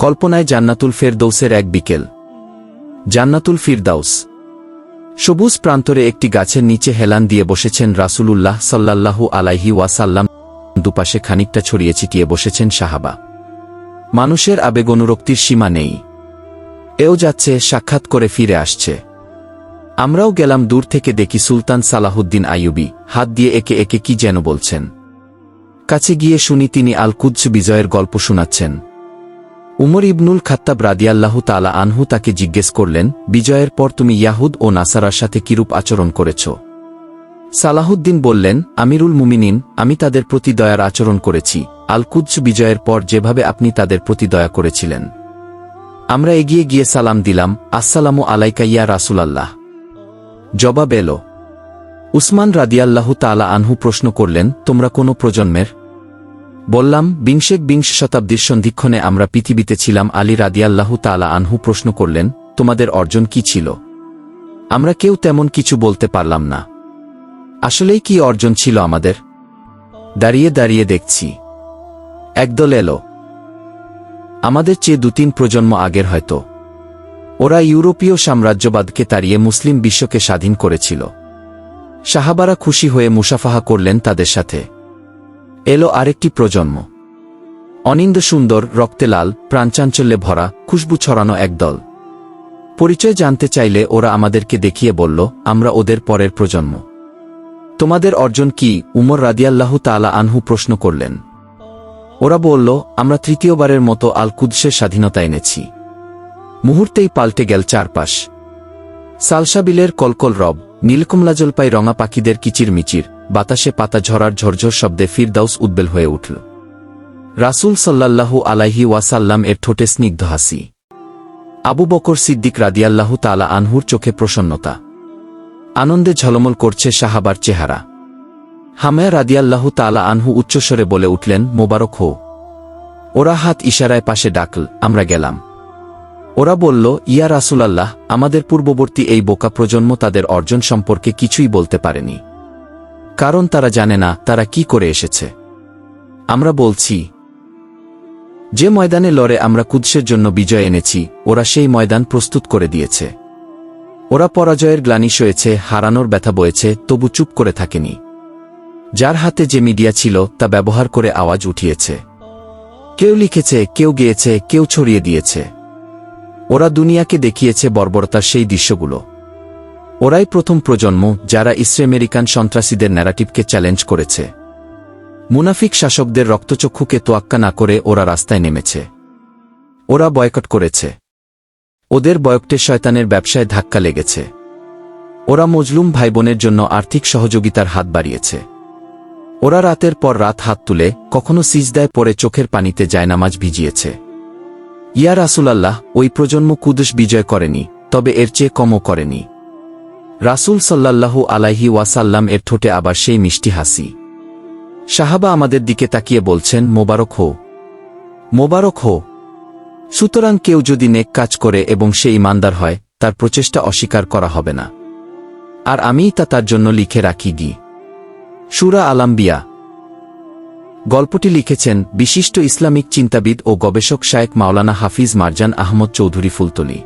কল্পনায় জান্নাতুল ফেরদৌসের এক বিকেল। জান্নাতুল ফিরদাউস। সবুজ প্রান্তরে একটি গাছের নিচে হেলান দিয়ে বসেছেন রাসূলুল্লাহ সাল্লাল্লাহু আলাইহি ওয়াসাল্লাম। দুপাশে খানিকটা ছড়িয়ে ছিটিয়ে বসেছেন সাহাবা। মানুষের আবেগ অনুরক্তির সীমা নেই। এও যাচ্ছে, সাক্ষাৎ করে ফিরে আসছে। আমরাও গেলাম দূর থেকে দেখি সুলতান সালাহুদ্দিন আইয়ুবি হাত দিয়ে একে একে কি যেন বলছেন। কাছে গিয়ে শুনি তিনি আল কুদ্স বিজয়ের গল্প শোনাচ্ছেন। উমর ইবনুল খাত্তাব রাদিয়াল্লাহু তালা আনহু তাকে জিজ্ঞেস করলেন, বিজয়ের পর তুমি ইয়াহুদ ও নাসারার সাথে কিরূপ আচরণ করেছ? সালাহুদ্দিন বললেন, আমিরুল মুমিনিন, আমি তাদের প্রতি দয়ার আচরণ করেছি। আল কুদ্স বিজয়ের পর যেভাবে আপনি তাদের প্রতি দয়া করেছিলেন। আমরা এগিয়ে গিয়ে সালাম দিলাম, আসসালামু আলাইকা ইয়া রাসুলাল্লাহ। জবাব এলো। উসমান রাদিয়াল্লাহু তালা আনহু প্রশ্ন করলেন, তোমরা কোনো প্রজন্মের বললাম, বিংশেক বিংশ শতাব্দীর সন্ধিক্ষণে আমরা পৃথিবীতে ছিলাম। আলী রাদিয়াল্লাহু তালা আনহু প্রশ্ন করলেন, তোমাদের অর্জন কি ছিল? আমরা কেউ তেমন কিছু বলতে পারলাম না। আসলেই কি অর্জন ছিল আমাদের? দাঁড়িয়ে দাঁড়িয়ে দেখছি। একদল এলো। আমাদের চেয়ে দু তিন প্রজন্ম আগের হয়তো। ওরা ইউরোপীয় সাম্রাজ্যবাদকে তাড়িয়ে মুসলিম বিশ্বকে স্বাধীন করেছিল। সাহাবারা খুশি হয়ে মুসাফাহা করলেন তাদের সাথে। এলো আরেকটি প্রজন্ম। অনিন্দ সুন্দর, রক্তে লাল প্রাণচাঞ্চল্যে ভরা, খুশবু ছড়ানো একদল পরিচয় জানতে চাইলে ওরা আমাদেরকে দেখিয়ে বলল, আমরা ওদের পরের প্রজন্ম। তোমাদের অর্জন কি? উমর রাদিয়াল্লাহু তালা আনহু প্রশ্ন করলেন। ওরা বলল, আমরা তৃতীয়বারের মতো আল কুদ্সের স্বাধীনতা এনেছি। মুহূর্তেই পাল্টে গেল চারপাশ। সালসাবিলের কলকল রব, নীলকমলা জলপাই রঙা পাখিদের কিচির মিচির বাতাসে পাতা ঝরার ঝরঝর শব্দে ফিরদাউস উদ্বেল হয়ে উঠল। রাসূল সাল্লাল্লাহু আলাইহি ওয়াসাল্লাম এর ঠোঁটে স্নিগ্ধ হাসি। আবু বকর সিদ্দিক রাদিয়াল্লাহু তালা আনহুর চোখে প্রসন্নতা। আনন্দে ঝলমল করছে সাহাবার চেহারা। হামায়া রাদিয়াল্লাহু তালা আনহু উচ্চস্বরে বলে উঠলেন, মোবারক হো ওরা হাত ইশারায় পাশে ডাকল, আমরা গেলাম। ওরা বলল, ইয়া রাসুলাল্লাহ, আমাদের পূর্ববর্তী এই বোকা প্রজন্ম তাদের অর্জন সম্পর্কে কিছুই বলতে পারেনি। কারণ তারা জানে না তারা কি করে এসেছে। আমরা বলছি, যে ময়দানে লড়ে আমরা কুদ্সের জন্য বিজয় এনেছি, ওরা সেই ময়দান প্রস্তুত করে দিয়েছে। ওরা পরাজয়ের গ্লানি সয়েছে, হারানোর ব্যথা বয়েছে, তবু চুপ করে থাকেনি। যার হাতে যে মিডিয়া ছিল, তা ব্যবহার করে আওয়াজ উঠিয়েছে। কেউ লিখেছে, কেউ গেয়েছে, কেউ ছড়িয়ে দিয়েছে। ওরা দুনিয়াকে দেখিয়েছে বর্বরতার সেই দৃশ্যগুলো। ওরাই প্রথম প্রজন্ম যারা ইসরে আমেরিকান সন্ত্রাসীদের ন্যারাটিভকে চ্যালেঞ্জ করেছে। মুনাফিক শাসকদের রক্তচক্ষুকে তোয়াক্কা না করে ওরা রাস্তায় নেমেছে। ওরা বয়কট করেছে। ওদের বয়কটে শয়তানের ব্যবসায় ধাক্কা লেগেছে। ওরা মজলুম ভাইবোনের জন্য আর্থিক সহযোগিতার হাত বাড়িয়েছে। ওরা রাতের পর রাত হাত তুলে কখনো সিজদায় পরে চোখের পানিতে জায়নামাজ ভিজিয়েছে। ইয়া রাসুলাল্লাহ, ওই প্রজন্ম কুদুস বিজয় করেনি, তবে এর চেয়ে কমও করেনি। রাসূল সাল্লাল্লাহু আলাইহি ওয়াসাল্লাম এর ঠোঁটে আবার সেই মিষ্টি হাসি। সাহাবা আমাদের দিকে তাকিয়ে বলছেন, মোবারক হো মোবারক হো সুতরাং কেউ যদি নেক কাজ করে এবং সে ইমানদার হয়, তার প্রচেষ্টা অস্বীকার করা হবে না। আর আমিই তা তার জন্য লিখে রাখি গি। সুরা আলাম্বিয়া গল্পটি লিখেছেন বিশিষ্ট ইসলামিক চিন্তাবিদ ও গবেষক শায়েক মাওলানা হাফিজ মারজান আহমদ চৌধুরী ফুলতলি।